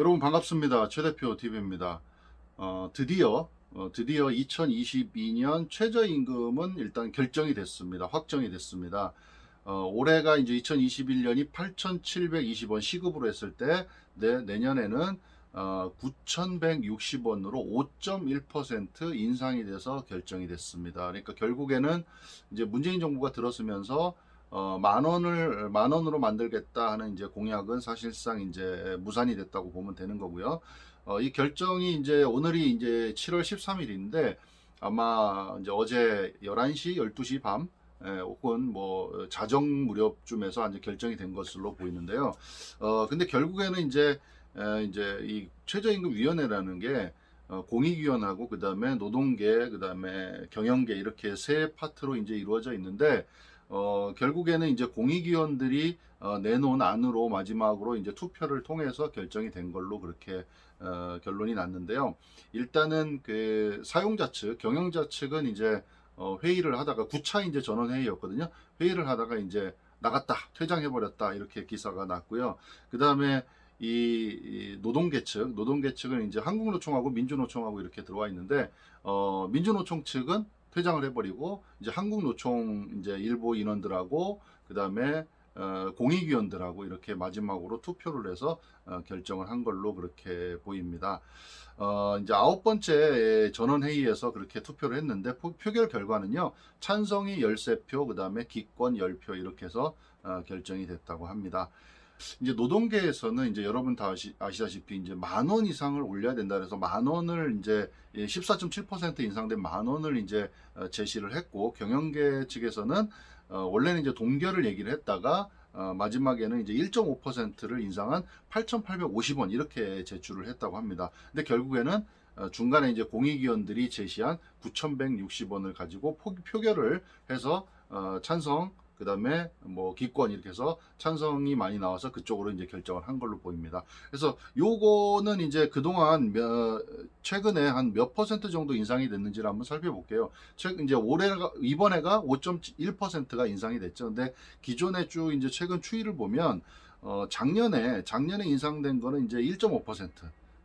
여러분 반갑습니다. 최 대표 TV입니다. 어, 드디어 어, 드디어 2022년 최저임금은 일단 결정이 됐습니다. 확정이 됐습니다. 어, 올해가 이제 2021년이 8,720원 시급으로 했을 때 내, 내년에는 어, 9,160원으로 5.1% 인상이 돼서 결정이 됐습니다. 그러니까 결국에는 이제 문재인 정부가 들어서면서 어, 만 원을 만 원으로 만들겠다 하는 이제 공약은 사실상 이제 무산이 됐다고 보면 되는 거고요. 어, 이 결정이 이제 오늘이 이제 7월 13일인데 아마 이제 어제 11시, 12시 밤 예, 혹은 뭐 자정 무렵쯤에서 이제 결정이 된 것으로 보이는데요. 어, 근데 결국에는 이제 에, 이제 이 최저임금 위원회라는 게 어, 공익위원하고 그 다음에 노동계, 그 다음에 경영계 이렇게 세 파트로 이제 이루어져 있는데 어, 결국에는 이제 공익위원들이 어, 내놓은 안으로 마지막으로 이제 투표를 통해서 결정이 된 걸로 그렇게 어, 결론이 났는데요. 일단은 그 사용자 측, 경영자 측은 이제 어, 회의를 하다가 9차 이제 전원 회의였거든요. 회의를 하다가 이제 나갔다, 퇴장해버렸다 이렇게 기사가 났고요. 그 다음에 이, 이 노동계 측, 노동계 측은 이제 한국노총하고 민주노총하고 이렇게 들어와 있는데 어, 민주노총 측은 퇴장을 해버리고 이제 한국노총 이제 일부 인원들하고 그 다음에 어, 공익위원들하고 이렇게 마지막으로 투표를 해서 어, 결정을 한 걸로 그렇게 보입니다. 어, 이제 아홉 번째 전원 회의에서 그렇게 투표를 했는데 포- 표결 결과는요 찬성이 13표, 그 다음에 기권 10표 이렇게 해서 어, 결정이 됐다고 합니다. 이제 노동계에서는 이제 여러분 다 아시, 아시다시피 이제 만 원 이상을 올려야 된다 그래서 만 원을 이제 14.7% 인상된 만 원을 이제 어, 제시를 했고 경영계 측에서는 어, 원래는 이제 동결을 얘기를 했다가 어, 마지막에는 이제 1.5%를 인상한 8,850원 이렇게 제출을 했다고 합니다. 근데 결국에는 어, 중간에 이제 공익위원들이 제시한 9,160원을 가지고 포, 표결을 해서 어, 찬성 그 다음에 뭐 기권 이렇게 해서 찬성이 많이 나와서 그쪽으로 이제 결정을 한 걸로 보입니다. 그래서 요거는 이제 그동안 몇, 최근에 한 몇 퍼센트 정도 인상이 됐는지를 한번 살펴볼게요. 최근 이제 올해가 이번에가 5.1%가 인상이 됐죠. 근데 기존에 쭉 이제 최근 추이를 보면 어 작년에 작년에 인상된 거는 이제 1.5%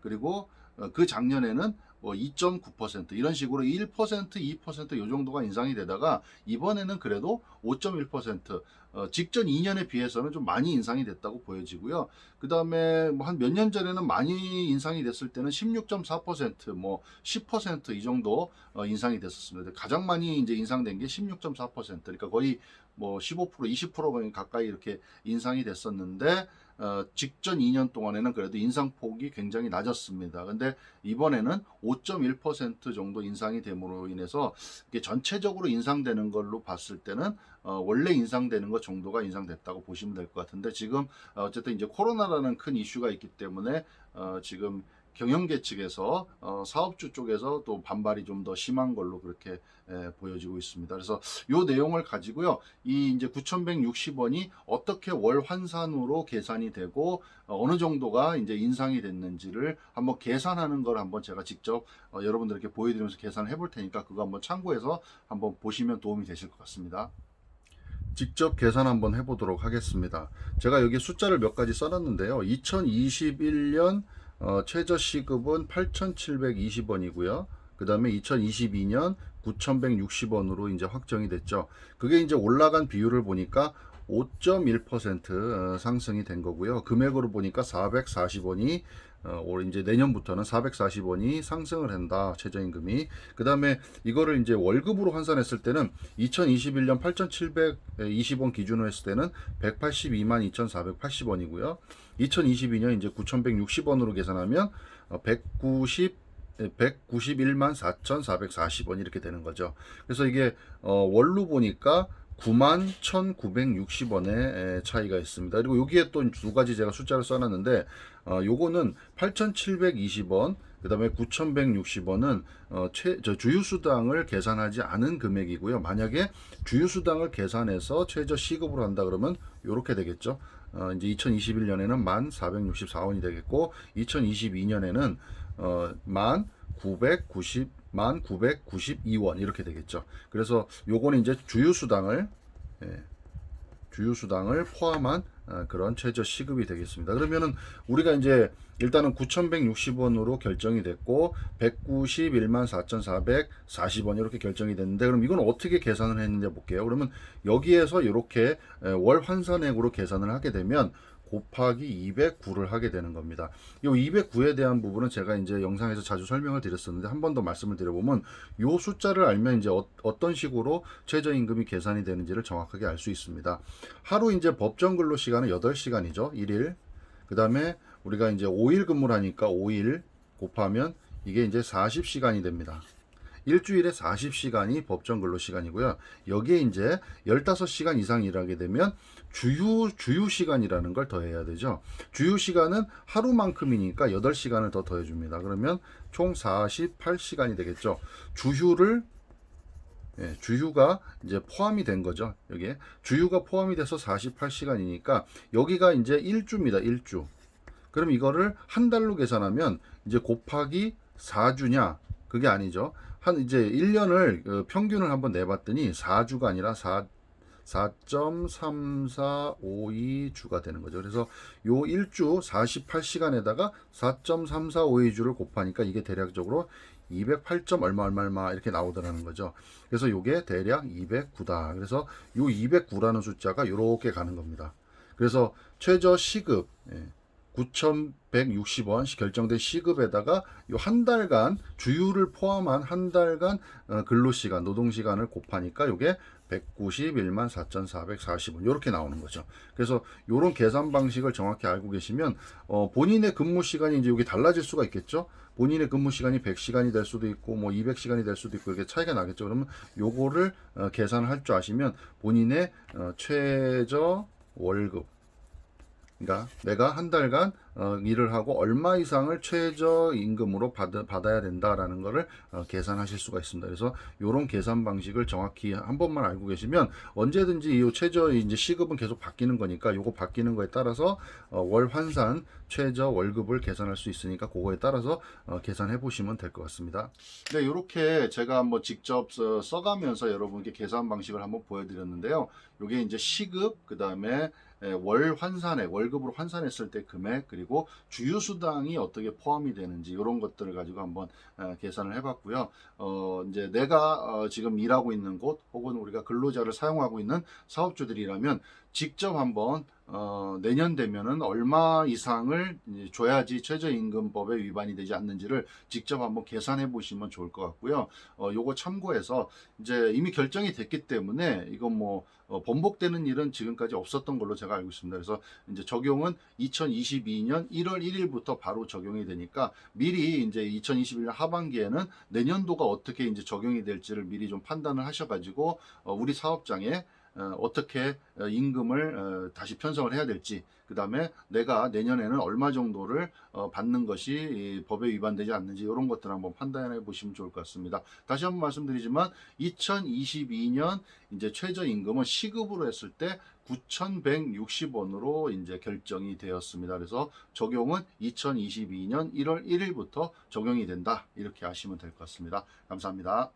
그리고 어, 그 작년에는 뭐 2.9% 이런 식으로 1% 2%요 정도가 인상이 되다가 이번에는 그래도 5.1% 어, 직전 2년에 비해서는 좀 많이 인상이 됐다고 보여지고요. 그 다음에 뭐 한 몇 년 전에는 많이 인상이 됐을 때는 16.4%뭐 10%이 정도 어, 인상이 됐었습니다. 가장 많이 이제 인상된 게 16.4% 그러니까 거의 뭐 15% 20% 가까이 이렇게 인상이 됐었는데 어, 직전 2년 동안에는 그래도 인상폭이 굉장히 낮았습니다. 근데 이번에는 5.1% 정도 인상이 됨으로 인해서 이게 전체적으로 인상되는 걸로 봤을 때는 어, 원래 인상되는 것 정도가 인상됐다고 보시면 될 것 같은데 지금 어, 어쨌든 이제 코로나라는 큰 이슈가 있기 때문에 어, 지금 경영계 측에서 어, 사업주 쪽에서 또 반발이 좀 더 심한 걸로 그렇게 에, 보여지고 있습니다. 그래서 요 내용을 가지고요. 이 이제 9,160원이 어떻게 월 환산으로 계산이 되고 어, 어느 정도가 이제 인상이 됐는지를 한번 계산하는 걸 한번 제가 직접 어, 여러분들께 보여드리면서 계산을 해볼 테니까 그거 한번 참고해서 한번 보시면 도움이 되실 것 같습니다. 직접 계산 한번 해보도록 하겠습니다. 제가 여기 숫자를 몇 가지 써놨는데요. 2021년 어, 최저 시급은 8,720원이고요. 그 다음에 2022년 9,160원으로 이제 확정이 됐죠. 그게 이제 올라간 비율을 보니까 5.1% 어, 상승이 된 거고요. 금액으로 보니까 440원이 어, 올 이제 내년부터는 440원이 상승을 한다 최저임금이. 그 다음에 이거를 이제 월급으로 환산했을 때는 2021년 8,720원 기준으로 했을 때는 182만 2,480원이고요. 2022년 이제 9,160원으로 계산하면 어, 190 191만 4,440원 이렇게 되는 거죠. 그래서 이게 어, 월로 보니까 9만 1,960원의 차이가 있습니다. 그리고 여기에 또 두 가지 제가 숫자를 써놨는데 어, 요거는 8,720원 그 다음에 9,160원은 어, 최, 저 주유수당을 계산하지 않은 금액이고요. 만약에 주유수당을 계산해서 최저 시급으로 한다 그러면 요렇게 되겠죠. 어, 이제 2021년에는 1,464원이 되겠고 2022년에는 어, 1,990 1,992원 이렇게 되겠죠. 그래서 요거는 이제 주유수당을 예, 주유수당을 포함한 어, 그런 최저 시급이 되겠습니다. 그러면은 우리가 이제 일단은 9,160원으로 결정이 됐고 191만 4,440원 이렇게 결정이 됐는데 그럼 이건 어떻게 계산을 했는지 볼게요. 그러면 여기에서 이렇게 에, 월 환산액으로 계산을 하게 되면 곱하기 209를 하게 되는 겁니다. 이 209에 대한 부분은 제가 이제 영상에서 자주 설명을 드렸었는데 한 번 더 말씀을 드려보면 이 숫자를 알면 이제 어, 떤 식으로 최저임금이 계산이 되는지를 정확하게 알 수 있습니다. 하루 이제 법정 근로 시간은 8시간이죠. 1일. 그 다음에 우리가 이제 5일 근무를 하니까 5일 곱하면 이게 이제 40시간이 됩니다. 일주일에 40시간이 법정 근로 시간이고요. 여기에 이제 15시간 이상 일하게 되면 주휴 주휴 시간이라는 걸 더해야 되죠. 주휴 시간은 하루만큼이니까 8시간을 더 더해 줍니다. 그러면 총 48시간이 되겠죠. 주휴를 예, 주휴가 이제 포함이 된 거죠. 여기에 주휴가 포함이 돼서 48시간이니까 여기가 이제 1주입니다. 1주. 그럼 이거를 한 달로 계산하면 이제 곱하기 4주냐? 그게 아니죠. 한 이제 1년을 어, 평균을 한번 내봤더니 4주가 아니라 4 4.3452주가 되는 거죠. 그래서 요 1주 48시간에다가 4.3452주를 곱하니까 이게 대략적으로 208점 얼마 얼마 얼마 이렇게 나오더라는 거죠. 그래서 요게 대략 209다. 그래서 요 209라는 숫자가 요렇게 가는 겁니다. 그래서 최저 시급 예, 9,160원 결정된 시급에다가 요 한 달간 주휴를 포함한 한 달간 어, 근로 시간, 노동 시간을 곱하니까 요게 191만 4,440원 이렇게 나오는 거죠. 그래서 요런 계산 방식을 정확히 알고 계시면 어, 본인의 근무 시간이 이제 여기 달라질 수가 있겠죠. 본인의 근무 시간이 100시간이 될 수도 있고 뭐 200시간이 될 수도 있고 이렇게 차이가 나겠죠. 그러면 요거를 어, 계산을 할줄 아시면 본인의 어, 최저 월급 그러니까 내가 한 달간 어, 일을 하고 얼마 이상을 최저 임금으로 받, 받아야 된다라는 거를 어, 계산하실 수가 있습니다. 그래서 이런 계산 방식을 정확히 한 번만 알고 계시면 언제든지 이 최저 이제 시급은 계속 바뀌는 거니까 요거 바뀌는 거에 따라서 어, 월 환산 최저 월급을 계산할 수 있으니까 그거에 따라서 어, 계산해 보시면 될 것 같습니다. 네, 이렇게 제가 한번 직접 써, 써가면서 여러분께 계산 방식을 한번 보여드렸는데요. 요게 이제 시급 그 다음에 예, 월 환산액, 월급으로 환산했을 때 금액, 그리고 주유수당이 어떻게 포함이 되는지 이런 것들을 가지고 한번 어, 계산을 해봤고요. 어, 이제 내가 어, 지금 일하고 있는 곳 혹은 우리가 근로자를 사용하고 있는 사업주들이라면 직접 한번 어, 내년 되면은 얼마 이상을 줘야지 최저임금법에 위반이 되지 않는지를 직접 한번 계산해 보시면 좋을 것 같고요. 어, 요거 참고해서 이제 이미 결정이 됐기 때문에 이건 뭐 어, 번복되는 일은 지금까지 없었던 걸로 제가 알고 있습니다. 그래서 이제 적용은 2022년 1월 1일부터 바로 적용이 되니까 미리 이제 2021년 하반기에는 내년도가 어떻게 이제 적용이 될지를 미리 좀 판단을 하셔가지고 어, 우리 사업장에 어, 어떻게 어, 임금을 어, 다시 편성을 해야 될지 그 다음에 내가 내년에는 얼마 정도를 어, 받는 것이 이 법에 위반되지 않는지 이런 것들 한번 판단해 보시면 좋을 것 같습니다. 다시 한번 말씀드리지만 2022년 이제 최저임금은 시급으로 했을 때 9,160원으로 이제 결정이 되었습니다. 그래서 적용은 2022년 1월 1일부터 적용이 된다. 이렇게 하시면 될 것 같습니다. 감사합니다.